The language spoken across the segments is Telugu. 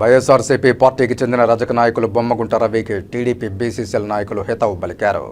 వైఎస్ఆర్సీపీ పార్టీకి చెందిన రజక నాయకులు బొమ్మగుంట రవికి టీడీపీ బీసీసీఎల్ నాయకులు హితవు పలికారు.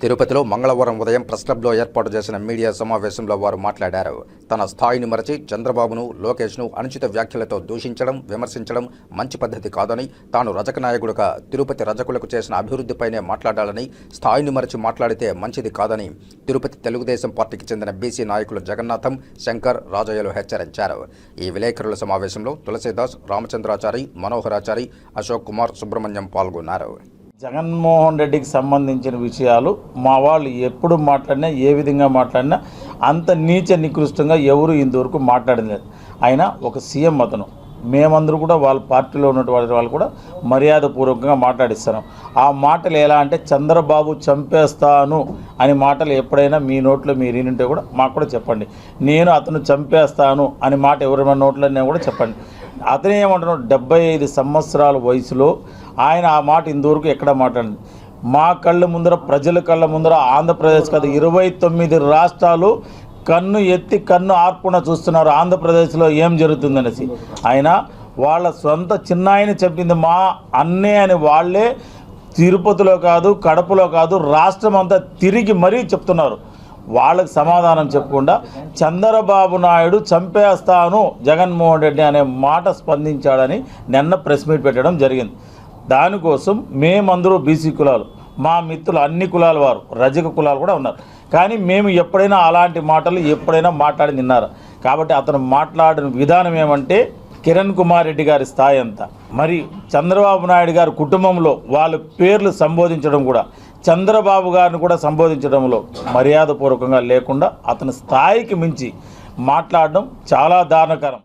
తిరుపతిలో మంగళవారం ఉదయం ప్రెస్ క్లబ్లో ఏర్పాటు చేసిన మీడియా సమావేశంలో వారు మాట్లాడారు. తన స్థాయిని మరచి చంద్రబాబును లోకేష్ను అనుచిత వ్యాఖ్యలతో దూషించడం విమర్శించడం మంచి పద్ధతి కాదని తాను రజక నాయకుడుగా తిరుపతి రజకులకు చేసిన అభివృద్ధిపైనే మాట్లాడాలని స్థాయిని మరచి మాట్లాడితే మంచిది కాదని తిరుపతి తెలుగుదేశం పార్టీకి చెందిన బీసీ నాయకులు జగన్నాథం శంకర్ రాజయ్యలు హెచ్చరించారు. ఈ విలేకరుల సమావేశంలో తులసీదాస్ రామచంద్రాచారి మనోహరాచారి అశోక్ కుమార్ సుబ్రహ్మణ్యం పాల్గొన్నారు. జగన్మోహన్ రెడ్డికి సంబంధించిన విషయాలు మా వాళ్ళు ఎప్పుడు మాట్లాడినా ఏ విధంగా మాట్లాడినా అంత నీచ నికృష్టంగా ఎవరు ఇంతవరకు మాట్లాడలేదు ఆయన ఒక సీఎం అతను. మేమందరూ కూడా వాళ్ళ పార్టీలో ఉన్నటువంటి వాళ్ళు కూడా మర్యాదపూర్వకంగా మాట్లాడిస్తాను. ఆ మాటలు ఎలా అంటే చంద్రబాబు చంపేస్తాను అని మాటలు ఎప్పుడైనా మీ నోట్లో మీరు వినుంటే కూడా మాకు కూడా చెప్పండి. నేను అతను చంపేస్తాను అని మాట ఎవరి నోట్లోనే కూడా చెప్పండి. అతనే ఏమంటున్నాడు డెబ్బై ఐదు సంవత్సరాల వయసులో ఆయన ఆ మాట ఇంతవరకు ఎక్కడ మాట్లాడింది మా కళ్ళ ముందర ప్రజల కళ్ళ ముందర ఆంధ్రప్రదేశ్ కాదు ఇరవై తొమ్మిది రాష్ట్రాలు కన్ను ఎత్తి కన్ను ఆర్పున చూస్తున్నారు. ఆంధ్రప్రదేశ్లో ఏం జరుగుతుందనేసి. ఆయన వాళ్ళ సొంత చిన్నాయని చెప్పింది మా అన్నే అని వాళ్ళే తిరుపతిలో కాదు కడపలో కాదు రాష్ట్రం అంతా తిరిగి మరీ చెప్తున్నారు. వాళ్ళకి సమాధానం చెప్పకుండా చంద్రబాబు నాయుడు చంపేస్తాను జగన్మోహన్ రెడ్డి అనే మాట స్పందించాడని నిన్న ప్రెస్ మీట్ పెట్టడం జరిగింది. దానికోసం మేమందరూ బీసీ కులాలు మా మిత్రులు అన్ని కులాల వారు రజక కులాలు కూడా ఉన్నారు. కానీ మేము ఎప్పుడైనా అలాంటి మాటలు ఎప్పుడైనా మాట్లాడి తిన్నారు కాబట్టి అతను మాట్లాడిన విధానం ఏమంటే కిరణ్ కుమార్ రెడ్డి గారి స్థాయి అంతా. మరి చంద్రబాబు నాయుడు గారి కుటుంబంలో వాళ్ళ పేర్లు సంబోధించడం కూడా చంద్రబాబు గారిని కూడా సంబోధించడంలో మర్యాదపూర్వకంగా లేకుండా అతని స్థాయికి మించి మాట్లాడడం చాలా దారుణకరం.